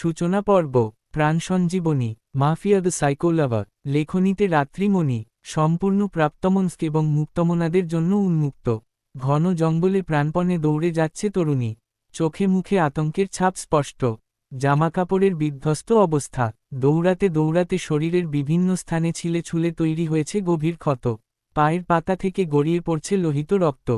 সূচনা পর্ব প্রাণ সঞ্জীবনী মাফিয়া দ্য সাইকোলাভার লেখনীতে রাত্রিমণি, সম্পূর্ণ প্রাপ্তমনস্ক এবং মুক্তমনাদের জন্য উন্মুক্ত। ঘন জঙ্গলে প্রাণপণে দৌড়ে যাচ্ছে তরুণী। চোখে মুখে আতঙ্কের ছাপ স্পষ্ট। জামাকাপড়ের বিধ্বস্ত অবস্থা। দৌড়াতে দৌড়াতে শরীরের বিভিন্ন স্থানে ছিলে ছুলে তৈরি হয়েছে গভীর ক্ষত। পায়ের পাতা থেকে গড়িয়ে পড়ছে লোহিত রক্ত।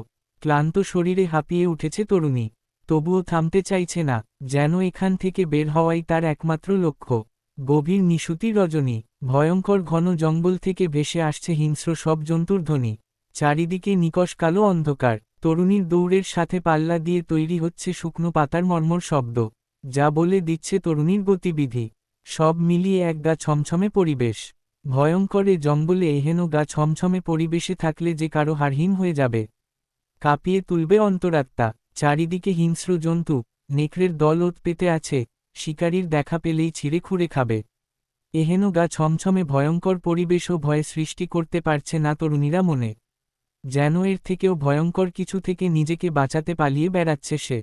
ক্লান্ত শরীরে হাঁপিয়ে উঠেছে তরুণী। তবুও থামতে চাইছে না, যেন এখান থেকে বের হওয়াই তার একমাত্র লক্ষ্য। গভীর নিশুতি রজনী, ভয়ঙ্কর ঘন জঙ্গল থেকে ভেসে আসছে হিংস্র সব জন্তুর ধ্বনি। চারিদিকে নিকশ কালো অন্ধকার, তরুণীর দৌড়ের সাথে পাল্লা দিয়ে তৈরি হচ্ছে শুকনো পাতার মর্মর শব্দ, যা বলে দিচ্ছে তরুণীর গতিবিধি। সব মিলিয়ে এক গা ছমছমে পরিবেশ। ভয়ঙ্করে জঙ্গলে এহেন গা ছমছমে পরিবেশে থাকলে যে কারও হারহীন হয়ে যাবে। কাঁপিয়ে তুলবে অন্তরাত্মা। চারিদিকে হিংস্র জন্তু, নেকড়ের দল ওত পেতে আছে, শিকারীর দেখা পেলেই ছিঁড়ে খুঁড়ে খাবে। এহেন গা ছমছমে ভয়ঙ্কর পরিবেশ ও ভয় সৃষ্টি করতে পারছে না তরুণীরা মনে। যেন এর থেকেও ভয়ঙ্কর কিছু থেকে নিজেকে বাঁচাতে পালিয়ে বেড়াচ্ছে সে।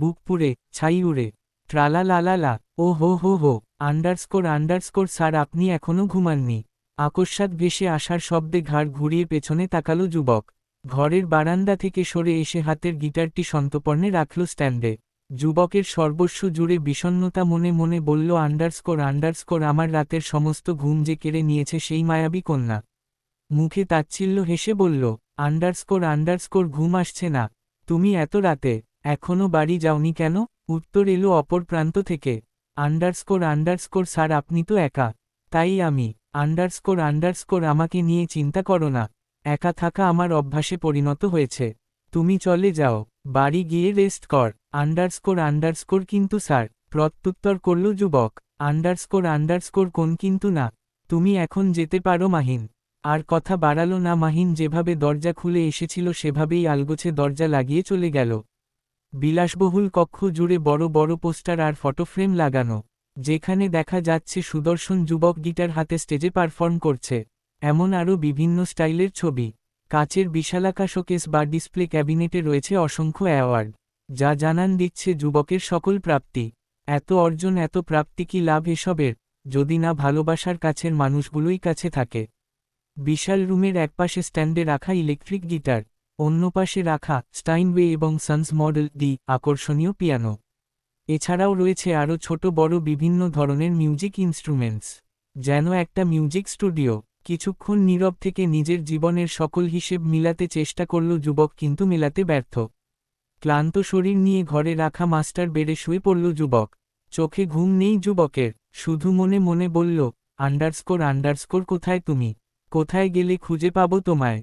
বুক পুড়ে ছাই উড়ে ট্রালা লালালা ও হো হো হো, আন্ডারস্কোর আন্ডারস্কোর, স্যার, আপনি এখনও ঘুমাননি। আকস্মাত ভেসে আসার শব্দে ঘাড় ঘুরিয়ে পেছনে তাকালো যুবক। ঘরের বারান্দা থেকে সরে এসে হাতের গিটারটি সন্তপর্ণে রাখল স্ট্যান্ডে। যুবকের সর্বস্ব জুড়ে বিষণ্নতা মনে মনে বলল, আন্ডারস্কোর আন্ডারস্কোর, আমার রাতের সমস্ত ঘুম যে কেড়ে নিয়েছে সেই মায়াবী কন্যা। মুখে তাচ্ছিল্য হেসে বলল, আন্ডারস্কোর আন্ডারস্কোর, ঘুম আসছে না। তুমি এত রাতে এখনও বাড়ি যাওনি কেন? উত্তর এলো অপর প্রান্ত থেকে। আন্ডারস্কোর আন্ডারস্কোর, স্যার, আপনি তো একা। তাই আমি। আন্ডারস্কোর আন্ডারস্কোর, আমাকে নিয়ে চিন্তা করো না। একা থাকা আমার অভ্যাসে পরিণত হয়েছে। তুমি চলে যাও। বাড়ি গিয়ে রেস্ট কর। আন্ডারস্কোর আন্ডারস্কোর কিন্তু স্যার, প্রত্যুত্তর করল যুবক। আন্ডারস্কোর আন্ডারস্কোর কোন কিন্তু না। তুমি এখন যেতে পারো মাহিন। আর কথা বাড়ালো না মাহিন, যেভাবে দরজা খুলে এসেছিল সেভাবেই আলগোছে দরজা লাগিয়ে চলে গেল। বিলাসবহুল কক্ষ জুড়ে বড় বড় পোস্টার আর ফটোফ্রেম লাগানো, যেখানে দেখা যাচ্ছে সুদর্শন যুবক গিটার হাতে স্টেজে পারফর্ম করছে, এমন আরও বিভিন্ন স্টাইলের ছবি। কাচের বিশালাকা শোকেস বা ডিসপ্লে ক্যাবিনেটে রয়েছে অসংখ্য অ্যাওয়ার্ড, যা জানান দিচ্ছে যুবকের সকল প্রাপ্তি। এত অর্জন, এত প্রাপ্তি কি লাভ এসবের? যদি না ভালোবাসার কাছের মানুষগুলোই কাছে থাকে। বিশাল রুমের একপাশে স্ট্যান্ডে রাখা ইলেকট্রিক গিটার অন্য পাশে রাখা স্টাইনওয়ে এবং সন্স মডেল ডি আকর্ষণীয় পিয়ানো। এছাড়াও রয়েছে আরও ছোট বড় বিভিন্ন ধরনের মিউজিক ইনস্ট্রুমেন্টস। যেন একটা মিউজিক স্টুডিও কিছুক্ষণ নীরব থেকে নিজের জীবনের সকল হিসেব মিলাতে চেষ্টা করল যুবক কিন্তু মেলাতে ব্যর্থ। ক্লান্ত শরীর নিয়ে ঘরে রাখা মাস্টার বেড়ে শুয়ে পড়ল যুবক। চোখে ঘুম নেই যুবকের, শুধু মনে মনে বলল, আন্ডারস্কোর আন্ডারস্কোর, কোথায় তুমি? কোথায় গেলে খুঁজে পাবো তোমায়?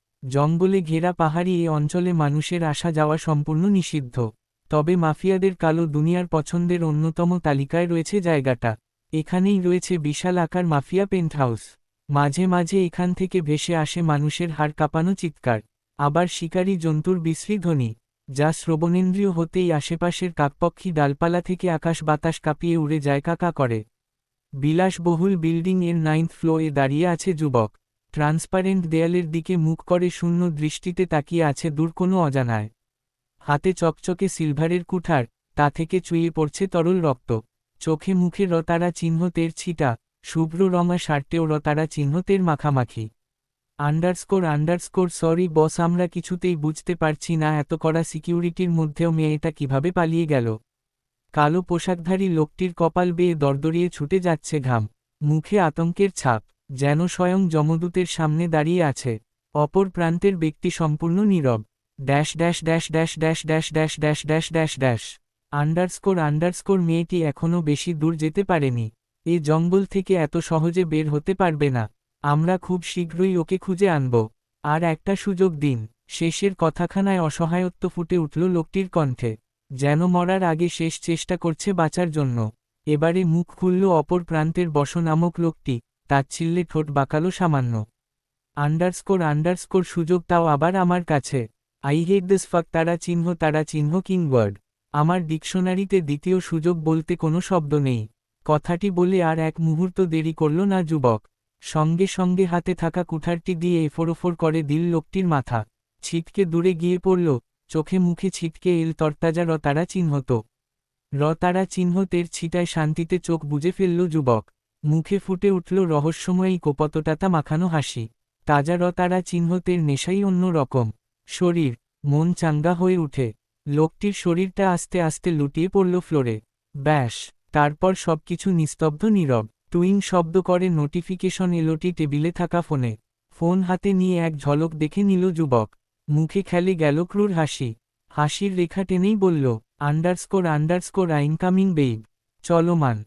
জঙ্গলে ঘেরা পাহাড়ি এই অঞ্চলে মানুষের আসা যাওয়া সম্পূর্ণ নিষিদ্ধ। তবে মাফিয়াদের কালো দুনিয়ার পছন্দের অন্যতম তালিকায় রয়েছে জায়গাটা। এখানেই রয়েছে বিশাল আকার মাফিয়া পেন্ট হাউস মাঝে মাঝে এখান থেকে ভেসে আসে মানুষের হাড় কাঁপানো চিৎকার। আবার শিকারী জন্তুর বিশ্রী ধ্বনি, যা শ্রবণেন্দ্রিয় হতেই আশেপাশের কাকপক্ষী ডালপালা থেকে আকাশ বাতাস কাঁপিয়ে উড়ে যায় কাকা করে। বিলাসবহুল বিল্ডিং এর নাইন্থ ফ্লোরে দাঁড়িয়ে আছে যুবক। ট্রান্সপারেন্ট দেয়ালের দিকে মুখ করে শূন্য দৃষ্টিতে তাকিয়ে আছে দূর কোনো অজানায়। হাতে চকচকে সিলভারের কুঠার, তা থেকে চুইয়ে পড়ছে তরল রক্ত। চোখে মুখে রতারা চিহ্ন তের ছিটা, শুভ্র রঙা শার্টেও রতারা চিহ্ন তের মাখামাখি। আন্ডারস্কোর আন্ডারস্কোর, সরি বস, আমরা কিছুতেই বুঝতে পারছি না এত কড়া সিকিউরিটির মধ্যেও মেয়েটা কীভাবে পালিয়ে গেল। কালো পোশাকধারী লোকটির কপাল বেয়ে দরদরিয়ে ছুটে যাচ্ছে ঘাম। মুখে আতঙ্কের ছাপ। যেন স্বয়ং যমদূতের সামনে দাঁড়িয়ে আছে অপর প্রান্তের ব্যক্তি সম্পূর্ণ নীরব dash dash dash dash dash dash dash dash dash dash dash underscore underscore মেয়েটি এখনও বেশি দূর যেতে পারেনি এ জঙ্গল থেকে এত সহজে বের হতে পারবে না আমরা খুব শীঘ্রই ওকে খুঁজে আনব আর একটা সুযোগ দিন শেষের কথাখানায় অসহায়ত্ব ফুটে উঠল লোকটির কণ্ঠে যেন মরার আগে শেষ চেষ্টা করছে বাঁচার জন্য এবারে মুখ খুলল অপর প্রান্তের বস নামক লোকটি তাচ্ছিল্যে ঠোঁট বাঁকালো সামান্য। আন্ডারস্কোর আন্ডারস্কোর সুযোগ তাও আবার আমার কাছে। আই হেট দিস ফাক তারা চিহ্ন তারা চিহ্ন কিংওয়ার্ড আমার ডিকশনারিতে দ্বিতীয় সুযোগ বলতে কোনো শব্দ নেই। কথাটি বলে আর এক মুহূর্ত দেরি করল না যুবক। সঙ্গে সঙ্গে হাতে থাকা কুঠারটি দিয়ে এফোরোফোর করে দিল লোকটির মাথা। ছিটকে দূরে গিয়ে পড়ল। চোখে মুখে ছিটকে এল তরতাজা রতারা চিহ্নত রতারা চিহ্নতের ছিটায় শান্তিতে চোখ বুজে ফেলল যুবক। মুখে ফুটে উঠল রহস্যময়ী কোপতটাতা মাখানো হাসি। তাজা রতারা চিহ্নতের নেশাই অন্য রকম। শরীর, মন চাঙ্গা হয়ে উঠে। লোকটির শরীরটা আস্তে আস্তে লুটিয়ে পড়ল ফ্লোরে। ব্যাস, তারপর সবকিছু নিস্তব্ধ নীরব। টুইং শব্দ করে নোটিফিকেশন এলোটি টেবিলে থাকা ফোনে। ফোন হাতে নিয়ে এক ঝলক দেখে নিল যুবক। মুখে খেলে গেল ক্রুর হাসি। হাসির রেখা টেনেই বলল, আন্ডারস্কোর আন্ডারস্কোর, আইনকামিং বেইব। চলমান